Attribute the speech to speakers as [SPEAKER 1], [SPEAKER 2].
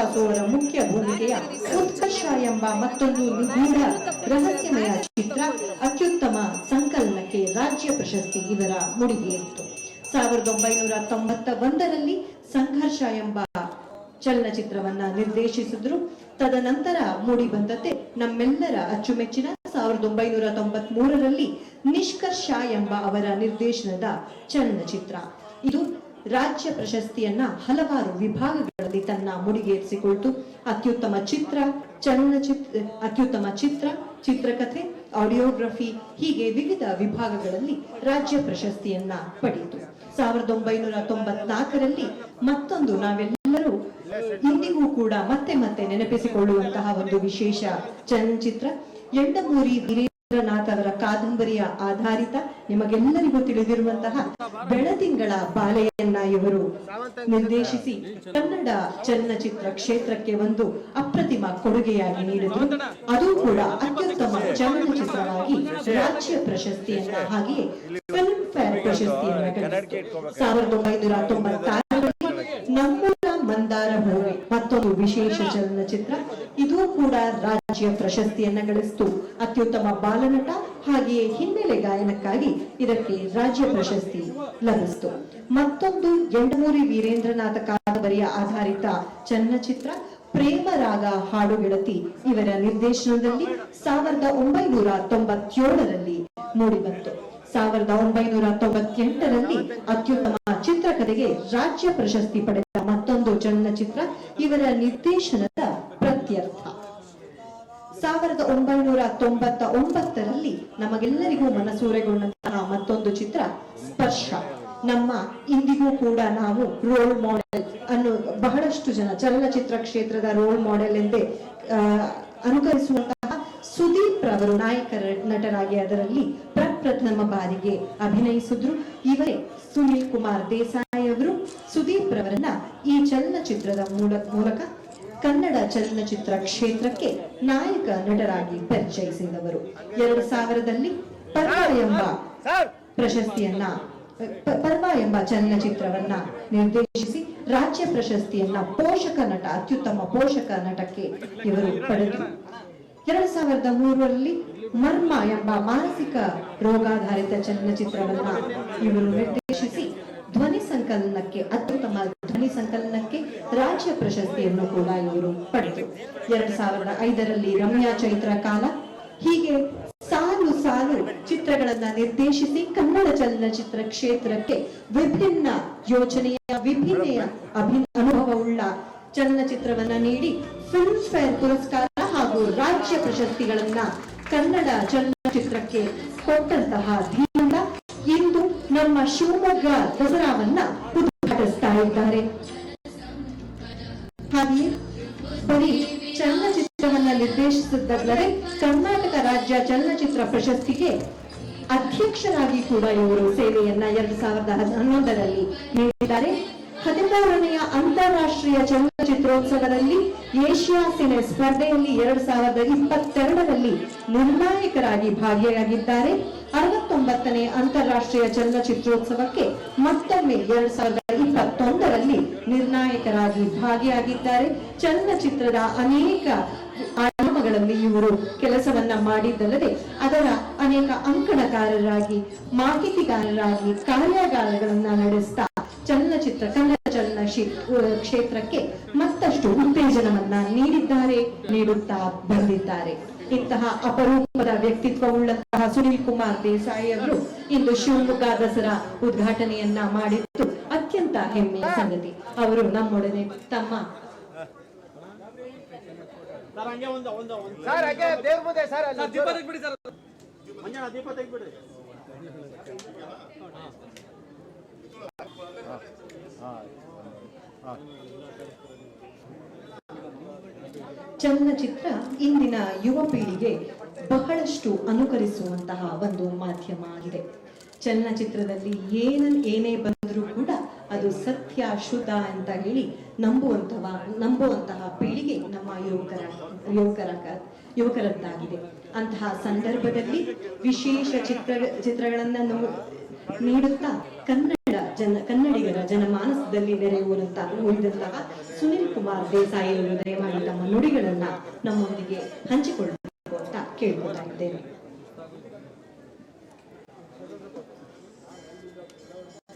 [SPEAKER 1] ಅವರ ಮುಖ್ಯ ಭೂಮಿಕೆಯ ಉತ್ಕರ್ಷ ಎಂಬ ಮತ್ತೊಂದು ನಿಗೂಢ ರಹಸ್ಯಮಯ ಚಿತ್ರ ಅತ್ಯುತ್ತಮ ಸಂಕಲನಕ್ಕೆ ರಾಜ್ಯ ಪ್ರಶಸ್ತಿ ಇವರ ಮುಡಿಗೆಯಿತ್ತು ಸಾವಿರದ ಒಂಬೈನೂರ ತೊಂಬತ್ತ ಒಂದರಲ್ಲಿ ಸಂಘರ್ಷ ಎಂಬ ಚಲನಚಿತ್ರವನ್ನ ನಿರ್ದೇಶಿಸಿದ್ರು. ತದನಂತರ ಮೂಡಿ ಬಂದತೆ ನಮ್ಮೆಲ್ಲರ ಅಚ್ಚುಮೆಚ್ಚಿನ ಸಾವಿರದ ಒಂಬೈನೂರ ತೊಂಬತ್ ಮೂರರಲ್ಲಿ ನಿಷ್ಕರ್ಷ ಎಂಬ ಅವರ ನಿರ್ದೇಶನದ ಚಲನಚಿತ್ರ. ಇದು ರಾಜ್ಯ ಪ್ರಶಸ್ತಿಯನ್ನ ಹಲವಾರು ವಿಭಾಗಗಳಲ್ಲಿ ತನ್ನ ಮುಡಿಗೇರಿಸಿಕೊಳ್ತು. ಅತ್ಯುತ್ತಮ ಚಿತ್ರ ಚಲನಚಿತ್ರ ಅತ್ಯುತ್ತಮ ಚಿತ್ರ, ಚಿತ್ರಕಥೆ, ಆಡಿಯೋಗ್ರಫಿ, ಹೀಗೆ ವಿವಿಧ ವಿಭಾಗಗಳಲ್ಲಿ ರಾಜ್ಯ ಪ್ರಶಸ್ತಿಯನ್ನ ಪಡೆಯಿತು. ಸಾವಿರದ ಒಂಬೈನೂರ ತೊಂಬತ್ನಾಲ್ಕರಲ್ಲಿ ಮತ್ತೊಂದು ನಾವೆಲ್ಲರೂ ಇಂದಿಗೂ ಕೂಡ ಮತ್ತೆ ಮತ್ತೆ ನೆನಪಿಸಿಕೊಳ್ಳುವಂತಹ ಒಂದು ವಿಶೇಷ ಚಲನಚಿತ್ರ ಎಂಡಮೂರಿ ವೀರೇಂದ್ರನಾಥ್ ಅವರ ಕಾದಂಬರಿಯ ಆಧಾರಿತ ನಿಮಗೆಲ್ಲರಿಗೂ ತಿಳಿದಿರುವಂತಹ ಬೆಳದಿಂಗಳ ಬಾಲೆಯನ್ನ ಇವರು ನಿರ್ದೇಶಿಸಿ ಕನ್ನಡ ಚಲನಚಿತ್ರ ಕ್ಷೇತ್ರಕ್ಕೆ ಒಂದು ಅಪ್ರತಿಮ ಕೊಡುಗೆಯಾಗಿ ನೀಡಿದರು. ಅದು ಕೂಡ ಅತ್ಯುತ್ತಮ ಚಲನಚಿತ್ರವಾಗಿ ರಾಜ್ಯ ಪ್ರಶಸ್ತಿಯನ್ನ ಹಾಗೆಯೇ ಫಿಲ್ಮ್ ಫೇರ್ ಪ್ರಶಸ್ತಿಯನ್ನ ಸಾವಿರದ ಒಂಬೈನೂರ ತೊಂಬತ್ತಾರರಲ್ಲಿ ನಮ್ಮೂರ ಮಂದಾರ ಹೂವೆ ಮತ್ತೊಂದು ವಿಶೇಷ ಚಲನಚಿತ್ರ. ಇದು ಕೂಡ ರಾಜ್ಯ ಪ್ರಶಸ್ತಿಯನ್ನ ಗಳಿಸಿತು. ಅತ್ಯುತ್ತಮ ಬಾಲನಟ ಹಾಗೆಯೇ ಹಿನ್ನೆಲೆ ಗಾಯನಕ್ಕಾಗಿ ಇದಕ್ಕೆ ರಾಜ್ಯ ಪ್ರಶಸ್ತಿ ಲಭಿಸಿತು. ಮತ್ತೊಂದು ಎಂಡಮೂರಿ ವೀರೇಂದ್ರನಾಥ ಕಾದಂಬರಿಯ ಆಧಾರಿತ ಚಲನಚಿತ್ರ ಪ್ರೇಮ ರಾಗ ಹಾಡು ಗೆಳತಿ ಇವರ ನಿರ್ದೇಶನದಲ್ಲಿ ಸಾವಿರದ ಒಂಬೈನೂರ ತೊಂಬತ್ತೇಳರಲ್ಲಿ ಮೂಡಿಬಂತು. ಸಾವಿರದ ಒಂಬೈನೂರ ತೊಂಬತ್ತೆಂಟರಲ್ಲಿ ಅತ್ಯುತ್ತಮ ಚಿತ್ರಕಥೆಗೆ ರಾಜ್ಯ ಪ್ರಶಸ್ತಿ ಪಡೆದ ಚಲನಚಿತ್ರ, ಇವರ ನಿರ್ದೇಶನದ ಪ್ರತ್ಯರ್ಥ. ಸಾವಿರದ ಒಂಬೈನೂರ ತೊಂಬತ್ತ ಒಂಬತ್ತರಲ್ಲಿ ನಮಗೆಲ್ಲರಿಗೂ ಮನಸೂರೆಗೊಂಡಂತಹ ಮತ್ತೊಂದು ಚಿತ್ರ, ಸ್ಪರ್ಶ. ನಮ್ಮ ಇಂದಿಗೂ ಕೂಡ ನಾವು ರೋಲ್ ಮಾಡೆಲ್ ಅನ್ನು ಬಹಳಷ್ಟು ಜನ ಚಲನಚಿತ್ರ ಕ್ಷೇತ್ರದ ರೋಲ್ ಮಾಡೆಲ್ ಎಂದೇ ಅನುಕರಿಸುವಂತಹ ಸುದೀಪ್ ರವರು ನಾಯಕ ನಟರಾಗಿ ಅದರಲ್ಲಿ ಪ್ರಪ್ರಥಮ ಬಾರಿಗೆ ಅಭಿನಯಿಸಿದ್ರು. ಇವರೇ ಸುನೀಲ್ ಕುಮಾರ್ ದೇಸಾಯಿ ಸುದೀಪ್ ರವರನ್ನ ಈ ಚಲನಚಿತ್ರದ ಮೂಲ- ಮೂಲಕ ಕನ್ನಡ ಚಲನಚಿತ್ರ ಕ್ಷೇತ್ರಕ್ಕೆ ನಾಯಕ ನಟರಾಗಿ ಪರಿಚಯಿಸಿದವರು. ಎರಡು ಸಾವಿರದಲ್ಲಿ ಪರ್ವ ಎಂಬ ಪ್ರಶಸ್ತಿಯನ್ನ ಪರ್ವ ಎಂಬ ಚಲನಚಿತ್ರವನ್ನ ನಿರ್ದೇಶಿಸಿ ರಾಜ್ಯ ಪ್ರಶಸ್ತಿಯನ್ನ ಪೋಷಕ ನಟ, ಅತ್ಯುತ್ತಮ ಪೋಷಕ ನಟಕ್ಕೆ ಇವರು ಪಡೆದರು. ಎರಡ್ ಸಾವಿರದ ಮೂರರಲ್ಲಿ ಮರ್ಮ ಎಂಬ ಮಾನಸಿಕ ರೋಗಾಧಾರಿತ ಚಲನಚಿತ್ರವನ್ನ ಇವರು ನಿರ್ದೇಶಿಸಿ ಧ್ವನಿ ಸಂಕಲನಕ್ಕೆ, ಅತ್ಯುತ್ತಮ ಧ್ವನಿ ಸಂಕಲನಕ್ಕೆ ರಾಜ್ಯ ಪ್ರಶಸ್ತಿಯನ್ನು ಕೂಡ ಇವರು ಪಡೆದರು. ಎರಡ್ ಸಾವಿರದ ಐದರಲ್ಲಿ ರಮ್ಯಾ ಚೈತ್ರ ಕಾಲ, ಹೀಗೆ ಸಾಲು ಸಾಲು ಚಿತ್ರಗಳನ್ನ ನಿರ್ದೇಶಿಸಿ ಕನ್ನಡ ಚಲನಚಿತ್ರ ಕ್ಷೇತ್ರಕ್ಕೆ ವಿಭಿನ್ನ ಯೋಜನೆಯ ವಿಭಿನ್ನ ಅಭಿ ಅನುಭವವುಳ್ಳ ಚಲನಚಿತ್ರವನ್ನ ನೀಡಿ ಫಿಲ್ಮ್ ಫೇರ್ ಪುರಸ್ಕಾರ ಹಾಗೂ ರಾಜ್ಯ ಪ್ರಶಸ್ತಿಗಳನ್ನ ಕನ್ನಡ ಚಲನಚಿತ್ರಕ್ಕೆ ಕೊಟ್ಟಂತಹ ನಮ್ಮ ಶಿವಮೊಗ್ಗ ದಸರಾವನ್ನ ಉದ್ಘಾಟಿಸ್ತಾ ಇದ್ದಾರೆ ಹಾಗೆಯೇ ಬರೀ ಚಲನಚಿತ್ರವನ್ನ ನಿರ್ದೇಶಿಸಿದ್ದಲ್ಲದೆ ಕರ್ನಾಟಕ ರಾಜ್ಯ ಚಲನಚಿತ್ರ ಪ್ರಶಸ್ತಿಗೆ ಅಧ್ಯಕ್ಷರಾಗಿ ಕೂಡ ಇವರು ಸೇವೆಯನ್ನ ಎರಡ್ ಸಾವಿರದ ಹನ್ನೊಂದರಲ್ಲಿ ನೀಡಿದ್ದಾರೆ. ಹದಿನಾರನೆಯ ಅಂತಾರಾಷ್ಟ್ರೀಯ ಚಲನಚಿತ್ರೋತ್ಸವದಲ್ಲಿ ಏಷ್ಯಾ ಸಿನೆ ಸ್ಪರ್ಧೆಯಲ್ಲಿ ಎರಡ್ ಸಾವಿರದ ಇಪ್ಪತ್ತೆರಡರಲ್ಲಿ ನಿರ್ಣಾಯಕರಾಗಿ ಭಾಗಿಯಾಗಿದ್ದಾರೆ. ಅರವತ್ತೊಂಬತ್ತನೇ ಅಂತಾರಾಷ್ಟ್ರೀಯ ಚಲನಚಿತ್ರೋತ್ಸವಕ್ಕೆ ಮತ್ತೊಮ್ಮೆ ಎರಡ್ ಸಾವಿರದ ಇಪ್ಪತ್ತೊಂದರಲ್ಲಿ ನಿರ್ಣಾಯಕರಾಗಿ ಭಾಗಿಯಾಗಿದ್ದಾರೆ. ಚಲನಚಿತ್ರದ ಅನೇಕ ಆಯಾಮಗಳಲ್ಲಿ ಇವರು ಕೆಲಸವನ್ನ ಮಾಡಿದ್ದಲ್ಲದೆ, ಅದರ ಅನೇಕ ಅಂಕಣಕಾರರಾಗಿ, ಮಾಹಿತಿಗಾರರಾಗಿ, ಕಾರ್ಯಾಗಾರಗಳನ್ನ ನಡೆಸ್ತಾ ಚಲನಚಿತ್ರ, ಕನ್ನಡ ಚಲನ ಕ್ಷೇತ್ರಕ್ಕೆ ಮತ್ತಷ್ಟು ಉತ್ತೇಜನವನ್ನ ನೀಡಿದ್ದಾರೆ, ನೀಡುತ್ತಾ ಬಂದಿದ್ದಾರೆ. ಇಂತಹ ಅಪರೂಪದ ವ್ಯಕ್ತಿತ್ವವುಳ್ಳಂತಹ ಸುನಿಲ್ ಕುಮಾರ್ ದೇಸಾಯಿ ಅವರು ಇಂದು ಶಿವಮೊಗ್ಗ ದಸರಾ ಉದ್ಘಾಟನೆಯನ್ನ ಮಾಡಿದ್ದು ಅತ್ಯಂತ ಹೆಮ್ಮೆಯ ಸಂಗತಿ. ಅವರು ನಮ್ಮೊಡನೆ ತಮ್ಮ
[SPEAKER 2] ಸರ್ ಹಂಗೆ ಒಂದು ಒಂದು ಒಂದು
[SPEAKER 3] ಸರ್ ಹಾಗೆ ದೇವ್ರ ಮುಂದೆ ಸರ್ ಅಲ್ಲಿ
[SPEAKER 2] ದೀಪ ತೆಗ್ಬಿಡಿ ಸರ್ ಮಂಜಣ್ಣ ದೀಪ ತೆಗ್ಬಿಡ್ರಿ
[SPEAKER 1] ಚಲನಚಿತ್ರ ಇಂದಿನ ಯುವ ಪೀಳಿಗೆ ಬಹಳಷ್ಟು ಅನುಕರಿಸುವಂತಹ ಒಂದು ಮಾಧ್ಯಮ ಆಗಿದೆ. ಚಲನಚಿತ್ರದಲ್ಲಿ ಏನ, ಏನೇ ಬಂದರೂ ಕೂಡ ಅದು ಸತ್ಯ ಶುದ್ಧ ಅಂತ ಹೇಳಿ ನಂಬುವಂತಹ ನಂಬುವಂತಹ ಪೀಳಿಗೆ ನಮ್ಮ ಯುವಕರ ಯುವಕರ ಯುವಕರದ್ದಾಗಿದೆ ಅಂತಹ ಸಂದರ್ಭದಲ್ಲಿ ವಿಶೇಷ ಚಿತ್ರ, ಚಿತ್ರಗಳನ್ನ ನೀಡುತ್ತಾ ಕನ್ನಡ ಜನ, ಕನ್ನಡಿಗರ ಜನಮಾನಸದಲ್ಲಿ ನೆರೆಯುವಂತಹ ಉಳಿದಂತಹ ಸುನಿಲ್ ಕುಮಾರ್ ದೇಸಾಯಿ ಅವರು ತಮ್ಮ ನುಡಿಗಳನ್ನ ನಮ್ಮೊಂದಿಗೆ ಹಂಚಿಕೊಳ್ಳಬೇಕು ಅಂತ ಕೇಳ್ಕೊತಾ